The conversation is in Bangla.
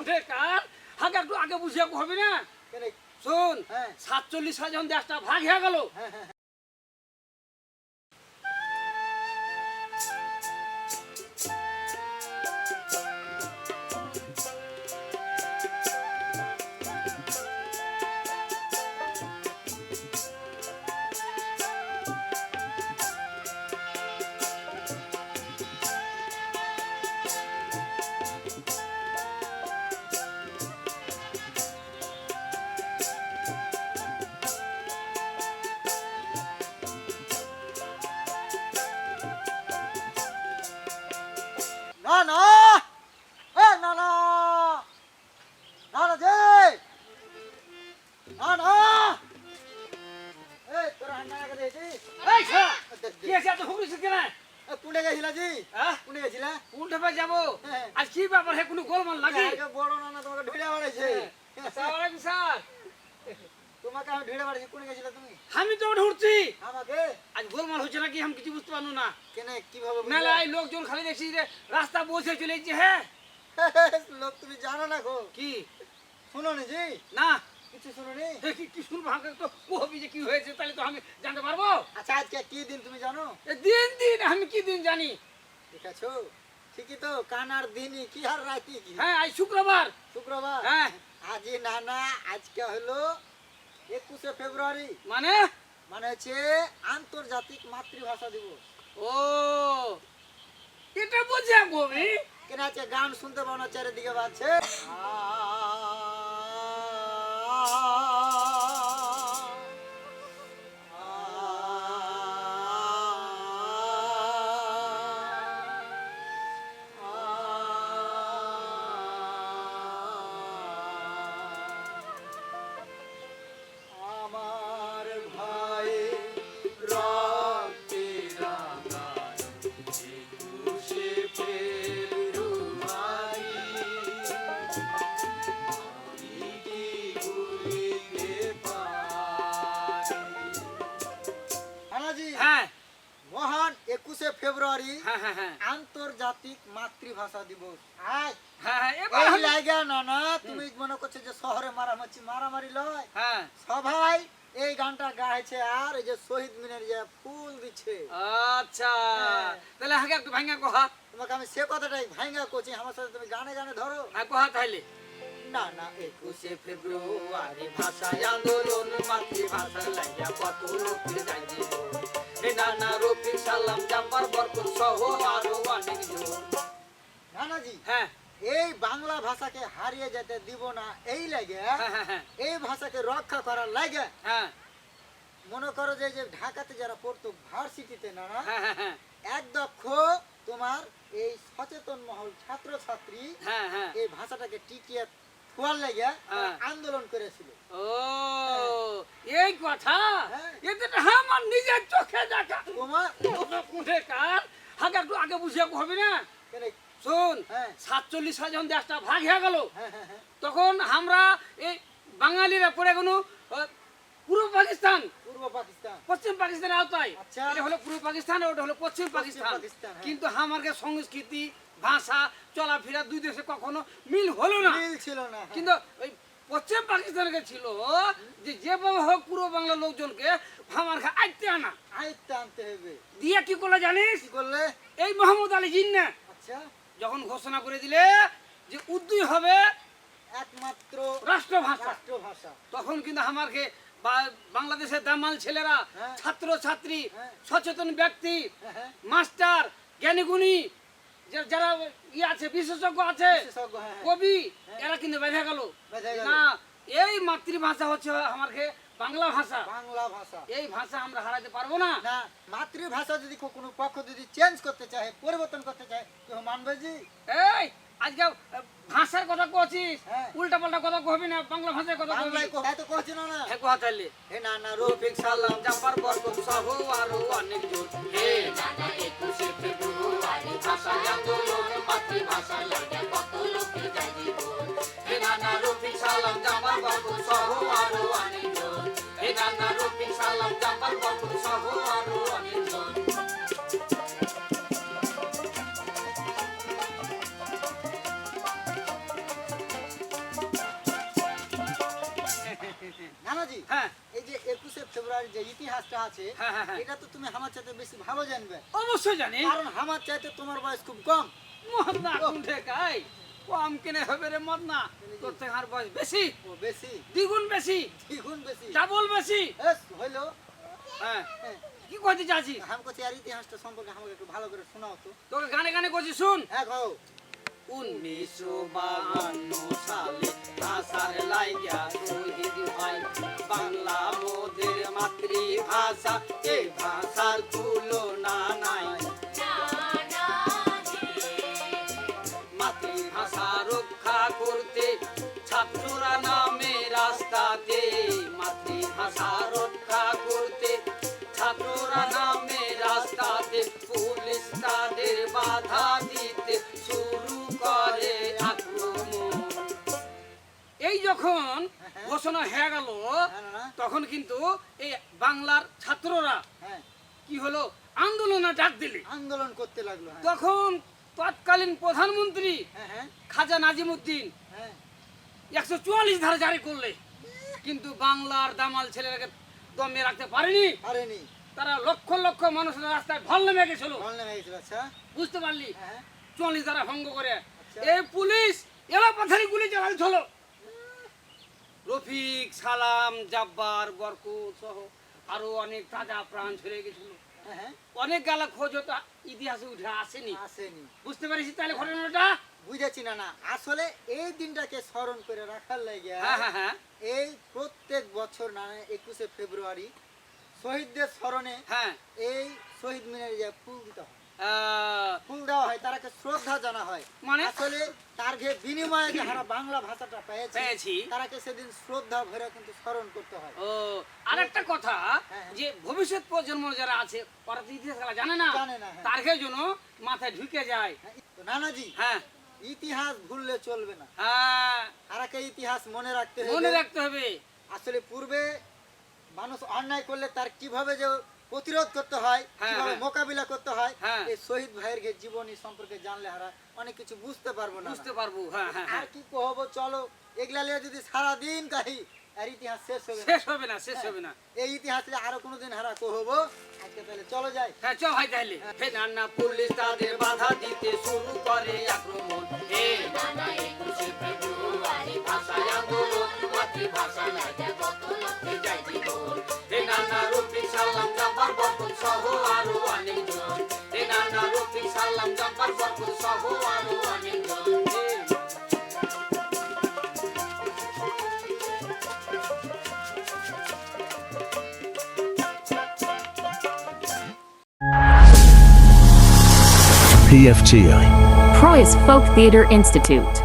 উঠে কার হাকে একটু আগে বুঝিয়ে হবে না? শোন হ্যাঁ। সাতচল্লিশ হাজার যখন দেশটা ভাগ হয়ে গেল কেন? গেছিলা জি? গেছিলা? উল্টে পায়ে যাব। কি ব্যাপার হে কোনো গোলমাল লাগে বড় না না তোমাকে ঢুড়ে বাড়াইছে সালাম স্যার। তোমাকে আমি ঢুড়ে বাড়াইছি কুঁড়ে গেছিলা তুমি? আমি তো উঠছি। আমাকে? আজ গোলমাল হচ্ছে নাকি আমি কিছু বুঝতে পারল না। কেনে কীভাবে বুঝলে? মেলায় লোকজন খালি দেখছি যে রাস্তা বসে চলে যাচ্ছে হ্যাঁ? লোক তুমি জানো না গো। কি? শুনো নি জি? না। কিছু শুনো নি কি কি শুনব? আমাকে তো কবি যে কি হয়েছে তাহলে তো আমি জানতে পারব। আচ্ছা আজকে কি দিন তুমি জানো? দিন দিন আমি কি দিন জানি? ঠিক আছে? ঠিকই তো কানার দিনই কি আর রাতি কি? হ্যাঁ আজ শুক্রবার। শুক্রবার? হ্যাঁ। আজি না না আজকে হলো একুশে ফেব্রুয়ারি। মানে? মানে হচ্ছে আন্তর্জাতিক মাতৃভাষা দিবস। ও এটা বুঝে কবি কেন আছে গান শুনতে পাও না চারিদিকে বাজছে। আমার ফেব্রুয়ারি হ্যাঁ হ্যাঁ হ্যাঁ। আন্তর্জাতিক মাতৃভাষা দিবস। আজ এই লাগা না না তুমি মনে করছ যে শহরে মারামারি মারামারি লয়? সবাই এই গানটা গাইছে আর এই যে শহীদ মিনার যে ফুল দিচ্ছে। আচ্ছা। তাহলে হাকে একটু ভাঙা কহা তোমাকে আমি সে কথাটাই ভাঙ্গা করছি আমার সাথে তুমি গানে গানে ধরো। হ্যাঁ কহা তাহলে। না না একুশে ফেব্রুয়ারি ভাষায় আন্দোলন মাতৃভাষা লাগিয়া কত লোকের যাই নানা রফিক সালাম জাম্পার বরকত সহ আরও অনেক নানাজি হ্যাঁ। এই বাংলা ভাষাকে হারিয়ে যেতে দিব না এই লাগে হ্যাঁ হ্যাঁ হ্যাঁ। এই ভাষাকে রক্ষা করার লাগে। মনে করো যে যে ঢাকাতে যারা পড়তো ভার্সিটিতে না এক দক্ষ তোমার এই সচেতন মহল ছাত্র ছাত্রী হ্যাঁ হ্যাঁ। এই ভাষাটাকে টিকিয়ে থুয়ার লাগে। আন্দোলন করেছিল। ও এই কথা। এতে আমার নিজের চোখে দেখা। তোমার কার? একটু আগে বুঝিয়ে হবে না? শোন হ্যাঁ। সাতচল্লিশ সালে যখন দেশটা ভাগ হয়ে গেল হ্যাঁ হ্যাঁ তখন আমরা এই বাঙালিরা পড়ে আহ, পূর্ব পাকিস্তান। পূর্ব পাকিস্তান। পশ্চিম পাকিস্তানের আওতায়। আচ্ছা। এটা হলো পূর্ব পাকিস্তান ওটা হলো পশ্চিম পাকিস্তান। কিন্তু আমাকে সংস্কৃতি ভাষা চলাফেরা দুই দেশে কখনো মিল হলো না। মিল ছিল না। কিন্তু ওই পশ্চিম পাকিস্তানকে ছিল যে যেভাবে হোক পূর্ব বাংলার লোকজনকে আমার আইতে আনা। আয়ত্তে আনতে হবে। দিয়ে কি করলে জানিস? কি করলে? এই মোহাম্মদ আলী জিন্না আচ্ছা। যখন ঘোষণা করে দিলে যে উর্দুই হবে একমাত্র রাষ্ট্রভাষা। রাষ্ট্রভাষা। তখন কিন্তু আমারকে বাংলাদেশের দামাল ছেলেরা হ্যাঁ। ছাত্র ছাত্রী হ্যাঁ। সচেতন ব্যক্তি হ্যাঁ, মাস্টার জ্ঞানীগুণী যারা ই আছে বিশেষজ্ঞ আছে হ্যাঁ, হ্যাঁ। কবি এরা কিন্তু বেঁধে গেল। না এই মাতৃভাষা হচ্ছে আমাকে বাংলা ভাষা। বাংলা ভাষা। এই ভাষা আমরা হারাতে পারব না। না মাতৃভাষা যদি কোনো পক্ষ যদি চেঞ্জ করতে চায় পরিবর্তন করতে চায় কেউ মানবে জি? এই আজকে ভাষার কথা কছিস হ্যাঁ। উল্টা পাল্টা কথা কবি না বাংলা ভাষার কথা কবি। কো- তো কহছি না। না হ্যাঁ কথা হে না না রফিক সালাম জাম্পার বরকত সহ আরও অনেক জন হে হ্যাঁ। এই যে একুশে ফেব্রুয়ারি যে ইতিহাসটা আছে হ্যাঁ, হ্যাঁ, এটা তো তুমি আমার চাইতে বেশি ভালো জানবে। অবশ্যই জানি। আমার চাইতে তোমার বয়স খুব কম। মদনা কুণ্ঠে খাই কম কিনে হবে রে মদনা তোর থেকে আর বয়স বেশি? ও বেশি। দ্বিগুণ বেশি। দ্বিগুণ বেশি। ডাবল বেশি। এস হইল। হ্যাঁ। হ্যাঁ। কি কইতে চাচ্ছি আমি আর ইতিহাসটা সম্পর্কে আমাকে একটু ভালো করে শোনাও তো। তোকে গানে গানে করছি শুন। হ্যাঁ গো উনিশশো বাহান্ন সালে ভাষার লাইগা শহীদ হয়। বাংলা মোদের মাতৃভাষা। এ ভাষার তুলনা নাই। ঘোষণা হয়ে গেল হ্যাঁ। তখন কিন্তু এই বাংলার ছাত্ররা হ্যাঁ। কি হলো? আন্দোলনে ডাক দিলে। আন্দোলন করতে লাগল হ্যাঁ। তখন তৎকালীন প্রধানমন্ত্রী খাজা নাজিমুদ্দিন একশো চুয়াল্লিশ ধারা জারি করলে কিন্তু বাংলার দামাল ছেলেরাকে দমে রাখতে পারেনি। পারেনি। তারা লক্ষ লক্ষ মানুষের রাস্তায় ঢল নেমে গেছিল। আচ্ছা। বুঝতে পারলি? হ্যাঁ চুয়াল্লিশ ধারা ভঙ্গ করে। আচ্ছা। এই পুলিশ এলা পাথারি গুলি চালাইছিল রফিক সালাম জাব্বার বরকুত সহ আরও অনেক তাজা প্রাণ ছেড়ে গেছিল। হ্যাঁ হ্যাঁ। অনেক গালা খোঁজ তো ইতিহাসে উঠে আসেনি। আসেনি। বুঝতে পারিস তাহলে ঘটনাটা? বুঝেছি না না। আসলে এই দিনটাকে স্মরণ করে রাখার লাগে হ্যাঁ হ্যাঁ হ্যাঁ। এই প্রত্যেক বছর না একুশে ফেব্রুয়ারি শহীদদের স্মরণে হ্যাঁ। এই শহীদ মিনারে যে ফুল দিতে হয়। ফুল দেওয়া হয় তারাকে শ্রদ্ধা জানা হয় মানে? আসলে তার যে বিনিময়ে যে বাংলা ভাষাটা পেয়েছে পেয়েছি। তারাকে সেদিন শ্রদ্ধা ভরে কিন্তু স্মরণ করতে হয় ও আরেকটা কথা হ্যাঁ। যে ভবিষ্যৎ প্রজন্ম যারা আছে ওরা তো ইতিহাস জানে না জানে না, হ্যাঁ। তার জন্য মাথায় ঢুকে যায় হ্যাঁ, নানাজি হ্যাঁ ইতিহাস ভুললে চলবে না হ্যাঁ তারাকে ইতিহাস মনে রাখতে মনে রাখতে হবে আসলে পূর্বে মানুষ অন্যায় করলে তার কীভাবে যে প্রতিরোধ করতে হয় হ্যাঁ, কীভাবে হ্যাঁ। মোকাবিলা করতে হয় হ্যাঁ। এই শহীদ ভাইয়ের জীবনী সম্পর্কে জানলে হারা অনেক কিছু বুঝতে পারব না বুঝতে পারব হ্যাঁ হ্যাঁ আর কি কহবো চলো এগুলা নিয়ে যদি সারা দিন কাহি আর ইতিহাস শেষ হবে শেষ হবে না শেষ হবে না। এই ইতিহাস নিয়ে আরও কোনোদিন হারা কহবো। আজকে তাহলে চলো যাই। হ্যাঁ চ ভাই তাহলে। হে নানা পুলিশ তাদের বাধা দিতে শুরু করে আক্রমণ। হে নানা একুশে ফেব্রুয়ারি। সালাম জাম্পার বরকত সহ আরো অনেকজন হে PFTI. Proyas Folk Theatre Institute.